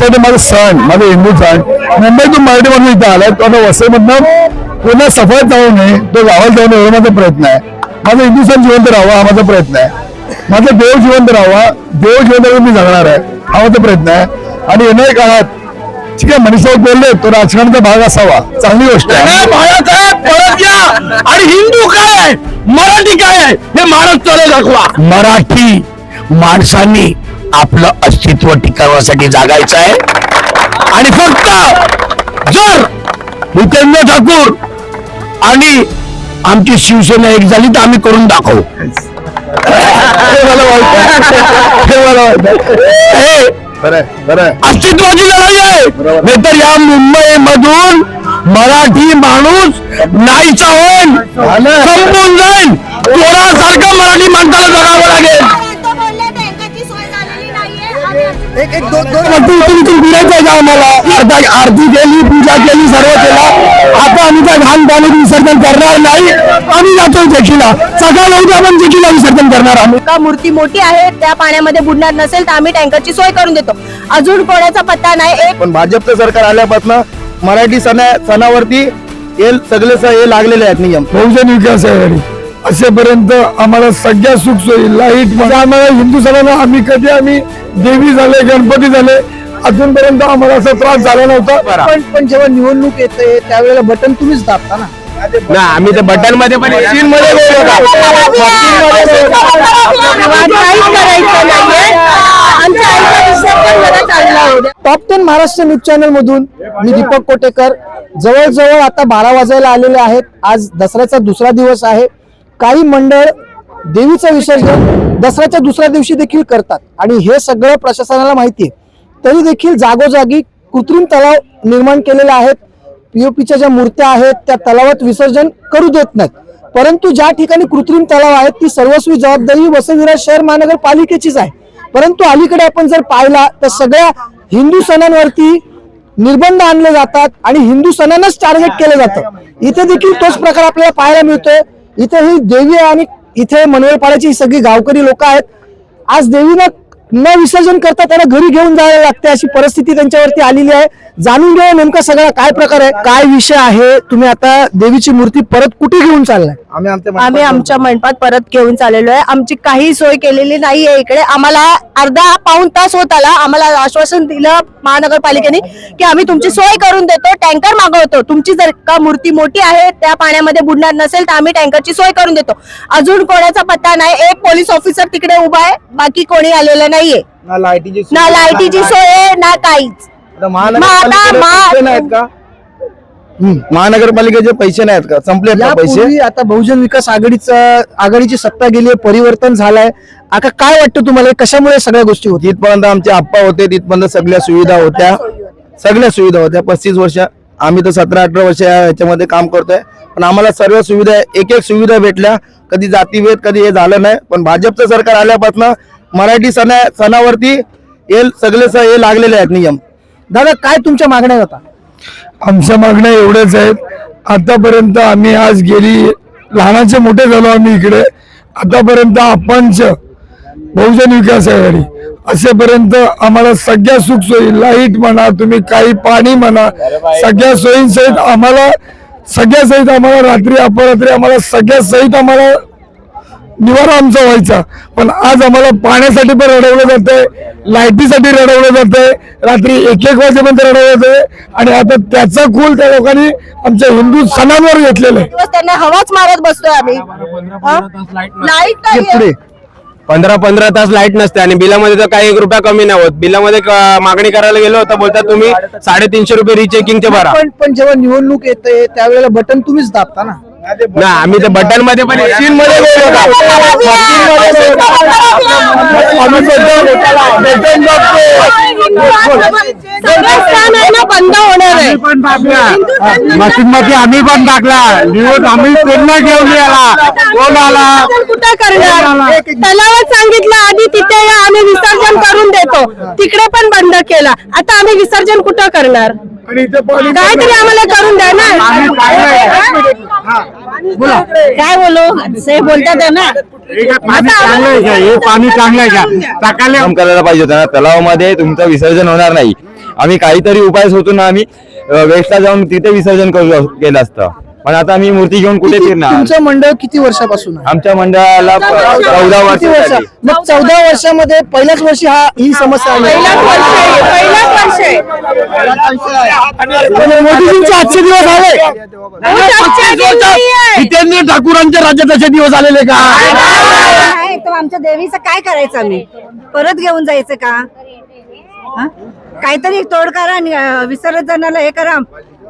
ते माझं सण माझं हिंदू सण मुंबईतून मराठी म्हणून इथं आलाय तो आता वसईमधनं पुन्हा सफळत जाऊ नये तो गावाला जाऊ नये एवढा माझा प्रयत्न आहे. माझा हिंदू सण जिवंत राहावा हा माझा प्रयत्न आहे. माझा देव जिवंत राहावा देव जिवंत मी जगणार आहे हा माझा प्रयत्न आहे. आणि येणाऱ्या काळात ठीक आहे मनीषा बोलले तो राजकारणाचा भाग असावा. चांगली गोष्ट आहे. परत या. आणि हिंदू काय आहे? मराठी काय आहे? हे महाराष्ट्राला दाखवा. मराठी माणसांनी आपलं अस्तित्व टिकवण्यासाठी जागायचं आहे. आणि फक्त जर भूपेंद्र ठाकूर आणि आमची शिवसेना एक झाली तर आम्ही करून दाखवू. अस्तित्वाची लढाई आहे. नाहीतर या मुंबई मधून मराठी माणूस नाहीचा होईल. संपून जाईल. चोरासारखं मराठी माणसाला जगावं लागेल. एक एक दोन दोन मग इथून इथून फिरायचं आहे का आम्हाला? अर्धा आरती केली पूजा केली सर्व केलं. आता आम्ही काय घाण पाणी विसर्जन करणार नाही. आम्ही जातो जेकीला सकाळ उद्या आपण जेकीला विसर्जन करणार आम्ही का मूर्ती मोठी आहे त्या पाण्यामध्ये बुडणार नसेल तर आम्ही टँकरची सोय करून देतो. अजून कोणाचा पत्ता नाही एक पण भाजपचं सरकार आल्यापासून मराठी सणा सणावरती हे सगळे स- हे लागलेले आहेत नियम. बहुजन विकास आघाडी. असेपर्यंत आम्हाला सगळ्या सुख सोयी लाइट म्हणजे आम्हाला हिंदू सणाला आम्ही कधी आम्ही देवी झाले गणपती झाले अजूनपर्यंत आम्हाला असा त्रास झाला नव्हता. पण पण जेव्हा निवडणूक येते त्यावेळेला बटन तुम्हीच दाबता ना. ना आम्ही तर बटनमध्ये पण मशीन मध्ये. Top ten Maharashtra news channel मधून मी दीपक कोटेकर. जवळजवळ आता बारा वाजायला आलेले आहेत. आज दसऱ्याचा दुसरा दिवस आहे. काही मंडळ देवीचं विसर्जन दसऱ्याच्या दुसऱ्या दिवशी देखील करतात. आणि हे सगळं प्रशासनाला माहिती आहे. तरी देखील जागोजागी कृत्रिम तलाव निर्माण केलेले आहेत. पीओपीच्या ज्या मूर्त्या आहेत त्या तलावात विसर्जन करू देत नाहीत. परंतु ज्या ठिकाणी कृत्रिम तलाव आहेत ती सर्वस्वी जबाबदारी वसई शहर महानगरपालिकेचीच आहे. परंतु अलीकडे आपण जर पाहिला तर सगळ्या हिंदू सणांवरती निर्बंध आणले जातात आणि हिंदू सणांनाच टार्गेट केलं जातं. इथे देखील तोच प्रकार आपल्याला पाहायला मिळतोय. इथे ही देवी आहे आणि इथे मनोरपाड्याची सगळी गावकरी लोक आहेत. आज देवीनं न विसर्जन करता त्यांना घरी घेऊन जायला लागते अशी परिस्थिती त्यांच्यावरती आलेली आहे. जाणून घेऊया नेमका सगळा काय प्रकार आहे काय विषय आहे तुम्ही आता देवीची मूर्ती परत कुठे घेऊन चाललाय? आम्ही आमच्या आम्ही आमच्या मंडपात परत घेऊन चाललेलो आहे. आमची काही सोय केलेली नाहीये इकडे. आम्हाला अर्धा पाऊन तास होत आला. आम्हाला आश्वासन दिलं महानगरपालिकेने की आम्ही तुमची सोय करून देतो टँकर मागवतो. तुमची जर का मूर्ती मोठी आहे त्या पाण्यामध्ये बुडणार नसेल तर आम्ही टँकरची सोय करून देतो. अजून कोणाचा पत्ता नाही. एक पोलीस ऑफिसर तिकडे उभा आहे. बाकी कोणी आलेलं नाहीये. ना लाईटीची ना लाईटीची सोय आहे ना काहीच. आता मग महानगरपालिकेचे आता पैसे नाहीत का? महानगरपालिकेचे पैसे नाहीत का? संपले का पैसे? यापूर्वी आता बहुजन विकास आघाडीचा आघाडीची सत्ता गेली आहे परिवर्तन झालंय. आता काय वाटतं तुम्हाला? कशामुळे सगळ्या गोष्टी होती तिथपर्यंत आमचे आप्पा होते तिथपर्यंत सगळ्या सुविधा होत्या. सगळ्या सुविधा होत्या. पस्तीस वर्ष आम्ही तर सतरा अठरा वर्ष या ह्याच्यामध्ये काम करतोय. पण आम्हाला सर्व सुविधा एक एक सुविधा भेटल्या. कधी जातीभेद कधी हे झालं नाही. पण भाजपचं सरकार आल्यापासून मराठी सणा सणावरती हे सगळे स- हे लागलेले आहेत नियम. दादा काय तुमच्या मागण्या आता? आमच्या मागण्या एवढ्याच आहेत. आतापर्यंत आम्ही आज गेली लहानाचे मोठे झालो आम्ही इकडे. आतापर्यंत आपणच बहुजन विकास आघाडी. असेपर्यंत आम्हाला सगळ्या सुख सोयी लाइट म्हणा तुम्ही काही पाणी म्हणा सगळ्या सोयींसहित आम्हाला सगळ्या सहित आम्हाला रात्री अपरात्री आम्हाला सगळ्या सहित आम्हाला निवारा आमचा व्हायचा. पण आज आम्हाला पाण्यासाठी पण रडवलं जातंय लाईटीसाठी रडवलं जातंय रात्री एक एक वाजेपर्यंत रडवलं जातंय. आणि आता त्याचा खूल त्या लोकांनी आमच्या हिंदू सणांवर घेतलेला आहे. दिवस त्यांना हवाच मारत बसतोय आम्ही. लाइट नाही पुढे पंधरा पंधरा तास लाइट नसते आणि बिलामध्ये तर काही एक रुपया कमी नाही होत. बिलामध्ये क- मागणी करायला गेलो तर बोलतात तुम्ही साडेतीनशे रुपये रिचेकिंगचे भरा. पण पण जेव्हा निवडणूक येते त्यावेळेला बटन तुम्हीच दाबता ना. ना आम्ही तर बटनमध्ये पण मशीन मध्ये. बंद होणार आहे. मशीन मध्ये आम्ही पण टाकला निवड आम्ही त्यांना घेऊन याला कोण आला? कुठं करणार? तलावात सांगितलं आधी तिथे या आम्ही विसर्जन करून देतो. तिकडे पण बंद केला. आता आम्ही विसर्जन कुठं करणार? आणि इथे पाणी काहीतरी आम्हाला करून द्या ना. काय बोलू? से बोलतात आहे ना. पाणी चांगलं आहे का हे पाणी चांगलं आहे का? सकाळी काम करायला पाहिजे होतं ना. तलावामध्ये तुमचं विसर्जन होणार नाही. आम्ही काहीतरी उपाय शोधून आम्ही वेस्टला जाऊन तिथे विसर्जन करू केलं असतं. पण आता आम्ही मूर्ती घेऊन कुठे किती- फिरणार? तुमचं मंडळ किती वर्षापासून आहे? आमच्या मंडळाला चौदा वर्ष किती वर्ष झाली. मग चौदा वर्षामध्ये पहिल्याच वर्षी हा ही समस्या आली पण मोदीजींचे आजचे दिवस आले. जितेंद्र ठाकूरांच्या राज्यात असे दिवस आलेले का? काय तो आमच्या देवीचं काय करायचं आम्ही? परत घेऊन जायचं का? हा? काहीतरी तोड करा आणि अं, विसर्जनाला हे करा.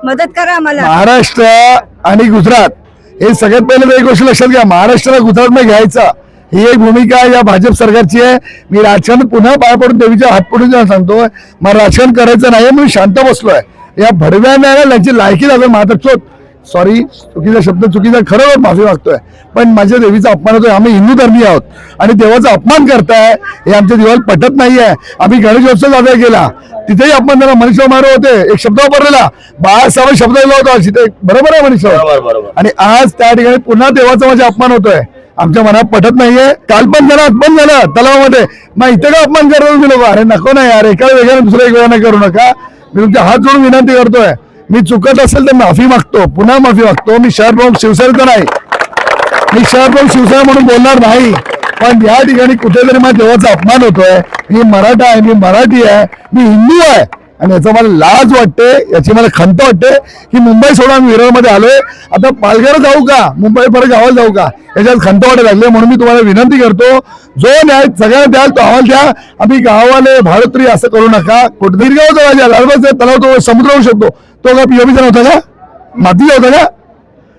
मदत करा आम्हाला. महाराष्ट्र आणि गुजरात. हे सगळ्यात पहिले तर एक गोष्ट लक्षात घ्या महाराष्ट्राला गुजरातमध्ये घ्यायचा. ही एक भूमिका या भाजप सरकारची आहे. मी राजकारण पुन्हा पाय पडून देवीच्या हात पडून सांगतोय. मला राजकारण करायचं नाही मी शांत बसलोय. या भडव्या त्यांची लायकी झालं महाराष्ट्रात सॉरी चुकीचा शब्द चुकीचा खरं माफी मागतोय. पण माझ्या देवीचा अपमान होतोय. आम्ही हिंदू धर्मीय आहोत. आणि देवाचा अपमान करताय हे आमच्या देवाला पटत नाहीये. आम्ही गणेशोत्सव साजरा केला. तिथेही अपमान झाला मनीष मारो होते. एक शब्द वापरलेला. बाळासाहेब शब्द दिला होता. तिथे बरोबर आहे मनीष? आणि आज त्या ठिकाणी पुन्हा देवाचा माझा अपमान होतोय. आमच्या मनात पटत नाहीये. काल पण झालं अपमान झालं. तलावामध्ये. मग इथे का अपमान करतो लोक? अरे नको ना यार. एका वेगळ्या दुसऱ्या एक वेळा नाही करू नका. मी तुमच्या हात जोडून विनंती करतोय. मी चुकत असेल तर माफी मागतो. पुन्हा माफी मागतो. मी शहर प्रमुख शिवसेनेचा नाही. मी शहर प्रमुख शिवसेना म्हणून बोलणार नाही. पण या ठिकाणी कुठेतरी माझ्या देवाचा अपमान होतोय. मी मराठा आहे मी मराठी आहे मी हिंदू आहे. आणि याचा मला लाज वाटते याची मला खंत वाटते की मुंबई सोडून आम्ही विरारमध्ये आलोय. आता पालघर जाऊ का? मुंबई परत गावाला जाऊ का? याच्यात खंत वाटायला लागले म्हणून मी तुम्हाला विनंती करतो. जो न्याय सगळ्यांना द्याल तो अहवाल द्या. आम्ही गावाले भारतरी असं करू नका. कुठे दीर्घावचा राजा लालबागचा तलाव तो समुद्र होऊ शकतो. तो का पिओबीचा नव्हता का? मातीचा होता का?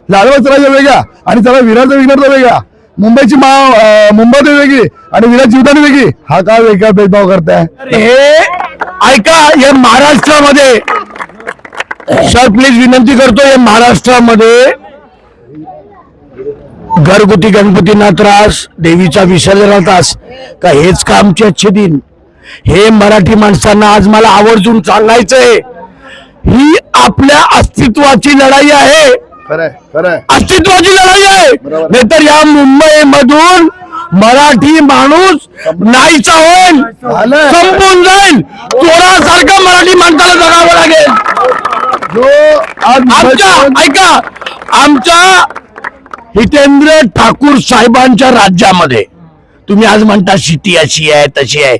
लालबागचा राजा वेगळा. आणि त्याला विरारचा विघ्नता वेगळा. मुंबईची मा अं, मुंबई वेगळी आणि विराट जीवदानी वेगळी. हा काय वेगळा भेदभाव करताय? हे ऐका हे महाराष्ट्रामध्ये. सर प्लीज विनंती करतो हे महाराष्ट्रामध्ये घरगुती गणपतींना त्रास देवीचा विसर्जनाला त्रास का हेच का आमचे अच्छे दिन? हे मराठी माणसांना आज मला आवर्जून सांगायचंय. ही आपल्या अस्तित्वाची लढाई आहे. अस्तित्वाची लढाई आहे. नाहीतर या मुंबई मधून मराठी माणूस नाहीचा होईल. संपून जाईल. चोरासारखं मराठी माणसाला जगावं लागेल. आमच्या ऐका. आमच्या हितेंद्र ठाकूर साहेबांच्या राज्यामध्ये तुम्ही आज म्हणता स्थिती अशी आहे तशी आहे.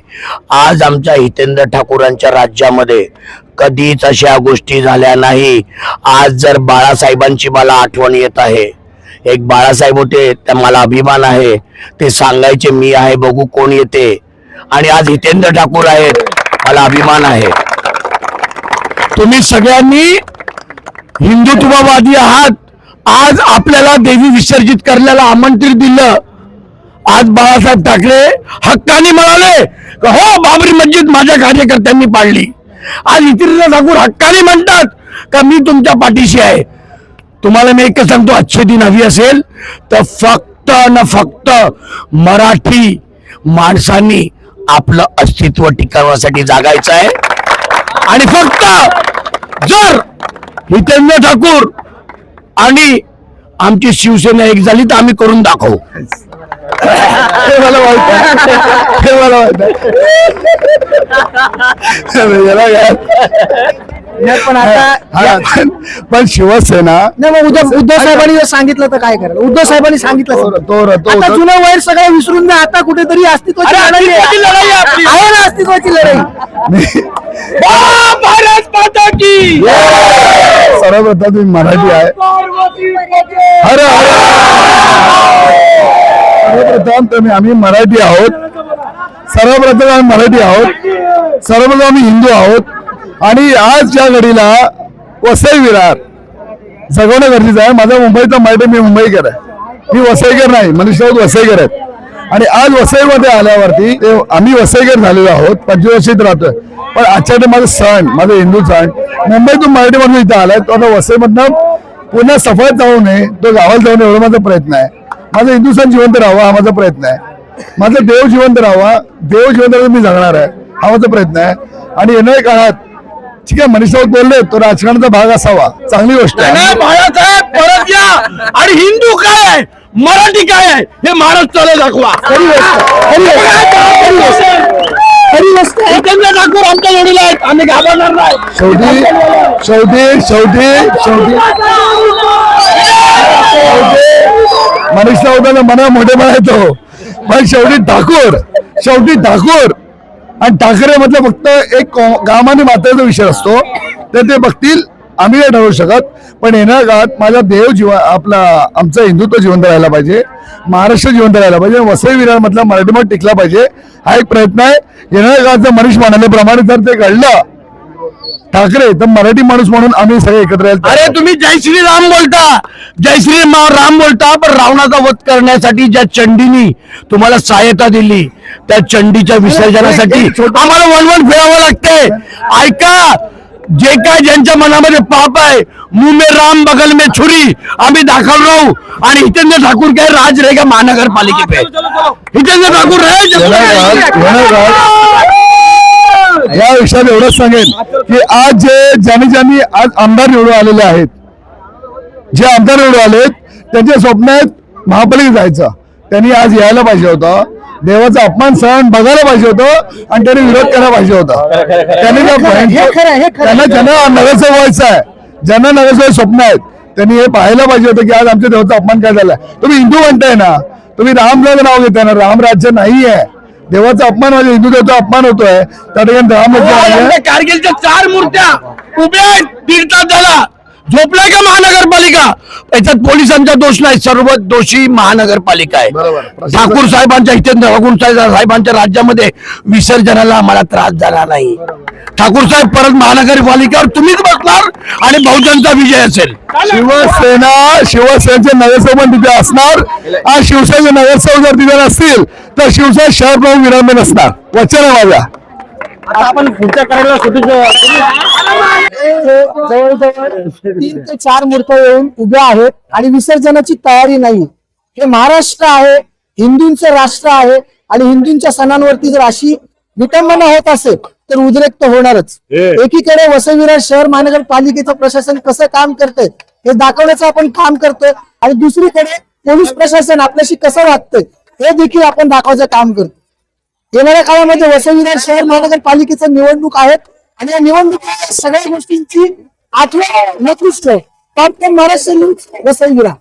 आज आमच्या हितेंद्र ठाकूरांच्या राज्यामध्ये कधीच अशा गोष्टी झाल्या नाही. आज जर बाळासाहेबांची मला आठवण येत आहे. एक बाळासाहेब होते त्या मला अभिमान आहे. ते सांगायचे मी आहे बघू कोण येते. आणि आज हितेंद्र ठाकूर आहेत मला अभिमान आहे. तुम्ही सगळ्यांनी हिंदुत्ववादी आहात. आज आपल्याला देवी विसर्जित करण्याला आमंत्रित दिलं. आज बाळासाहेब ठाकरे हक्काने म्हणाले हो बाबरी मस्जिद माझ्या कार्यकर्त्यांनी पाडली. आज इतिरिंद्र ठाकूर हक्काने म्हणतात का मी तुमच्या पाठीशी आहे. तुम्हाला मी एकच सांगतो आजचे दिन हवी असेल तर फक्त न फक्त मराठी माणसांनी आपलं अस्तित्व टिकवण्यासाठी जागायचं आहे. आणि फक्त जर हितेंद्र ठाकूर आणि आमची शिवसेना एक झाली तर आम्ही करून दाखवू. मला माहीत आहे हे मला माहीत? नाही, पण आता हा, पण- शिवसेना नाही मग उद्धव उद्धव साहेबांनी जर सांगितलं तर काय करायला उद्धव साहेबांनी सांगितलं तो- असेल. तो- तो- आता तो- जुनं वैर सगळं विसरून द्या आता कुठेतरी अस्तित्वाची अरे, लढाई अस्तित्वाची लढाई आहे आपली. आहे ना अस्तित्वाची लढाई भारत माता की सर्वप्रथम तुम्ही मराठी आहे हर सर्वप्रथम तुम्ही आम्ही मराठी आहोत. सर्वप्रथम आम्ही मराठी आहोत. सर्वप्रथम आम्ही हिंदू आहोत. आणि आज ज्या घडीला वसई विरार जगवणं गरजेचं आहे. माझा मुंबईचा मराठी मी मुंबईकर आहे. मी वसईकर नाही मनीष राऊत वसईकर आहेत. आणि आज वसईमध्ये आल्यावरती ते आम्ही वसईकर झालेलो आहोत. पंचवीस वर्षित राहतोय. पण आजच्या माझा सण माझा हिंदू सण मुंबईतून मराठीमधून इथं आलाय. तो आता वसईमधनं पुन्हा सफळत जाऊ नये तो गावाला जाऊ नये एवढा माझा प्रयत्न आहे. माझा हिंदू सण जिवंत राहावा हा माझा प्रयत्न आहे. माझा देव जिवंत राहावा देव जिवंत राहावा मी जगणार आहे हा माझा प्रयत्न आहे. आणि येणाऱ्या काळात ठीक आहे मनीष राऊत बोलले तो राजकारणाचा भाग असावा. चांगली गोष्ट आहे. बाळासाहेब परत या. आणि हिंदू काय आहे? मराठी काय आहे? हे महाराष्ट्राला दाखवा. खरी गोष्ट गोष्ट ठाकूर आमच्या जोडीला आहेत. आम्ही घाबरणार नाही. शेवटी शेवटी. शेवटी शेवटी. मनीषला होता मना मोठेपणा येतो पण शेवटी ठाकूर शेवटी ठाकूर. आणि ठाकरे मधला फक्त एक को- गाम आणि मातेचा विषय असतो. तर ते बघतील. आम्ही नाही ठरवू शकत. पण येणाऱ्या काळात माझा देव जीवन आपला आमचं हिंदुत्व जिवंत राहायला पाहिजे. महाराष्ट्र जिवंत राहायला पाहिजे. वसई विरार मधला मराठीमध्ये टिकला पाहिजे. हा एक प्रयत्न आहे. येणाऱ्या काळात जर मनीष म्हणाल्याप्रमाणे जर ते घडलं ठाकरे तर मराठी माणूस म्हणून आम्ही सगळे एकत्र अरे. तुम्ही जय श्री राम बोलता. जय श्री मा- राम बोलता पण रावणाचा वध करण्यासाठी ज्या चंडीनी तुम्हाला सहायता दिली त्या चंडीच्या विसर्जनासाठी आम्हाला वणवण फिरावं लागते ऐका जे काय ज्यांच्या मनामध्ये पाप आहे मुंह में राम बगल में छुरी आम्ही दाखल राहू. आणि हितेंद्र ठाकूर काय राज रहेगा महानगरपालिके पे हितेंद्र ठाकूर येणाऱ्या काळात- येणाऱ्या रहे काळात या विषयात एवढंच सांगेन की आज जे ज्यांनी ज्यांनी आज आमदार निवडून आलेले आहेत जे आमदार निवडून आलेत त्यांचे स्वप्न आहेत महापालिकेत जायचं. त्यांनी आज यायला पाहिजे होतं. देवाचा अपमान सहन बघायला पाहिजे होतं आणि त्यांनी विरोध करायला पाहिजे होता. त्यांनी त्यांना ज्यांना नगरसेवक व्हायचं आहे ज्यांना नगरसेवक स्वप्न आहेत त्यांनी हे पाहायला पाहिजे होतं की आज आमच्या देवाचा अपमान काय झालाय. तुम्ही हिंदू म्हणताय ना तुम्ही रामचं नाव घेताय ना राम राज्य नाही आहे देवाचा अपमान म्हणजे हिंदू देवाचा अपमान होतोय. त्या ठिकाणी राम कारगिलच्या चार मूर्त्या उभ्या दीड तास झाला. झोपलाय का महानगरपालिका? याच्यात पोलिसांचा दोष नाही. सर्व दोषी महानगरपालिका आहे ठाकूर साहेबांच्या हितेंद्र ठाकूर साहेब- साहेबांच्या राज्यामध्ये विसर्जनाला आम्हाला त्रास झाला नाही. ठाकूर साहेब परत महानगरपालिकेवर तुम्हीच बसणार आणि बहुजनचा विजय असेल. शिवसेना शिवसेनेचे नगरसेवक तिथे असणार. आणि शिवसेनेचे नगरसेवक जर तिथे नसतील तर शिवसेना शहर प्रमुख विरामे नसणार वचन आहे माझा जवळजवळ तीन ते चार मूर्त्या येऊन उभ्या आहेत आणि विसर्जनाची तयारी नाही. हे महाराष्ट्र आहे हिंदूंचं राष्ट्र आहे आणि हिंदूंच्या सणांवरती जर अशी विटंबना होत असेल तर उद्रेक तर होणारच. एकीकडे वसई शहर महानगरपालिकेचं प्रशासन कसं काम करतंय हे दाखवण्याचं आपण काम करतोय. आणि दुसरीकडे पोलीस प्रशासन आपल्याशी कसं वागतंय हे देखील आपण दाखवायचं काम करतो. येणाऱ्या काळामध्ये वसई विरार शहर महानगरपालिकेचं निवडणूक आहेत आणि या निवडणुकीत सगळ्या गोष्टींची आठवण नक्कीच ठेव महाराष्ट्र वसई विरार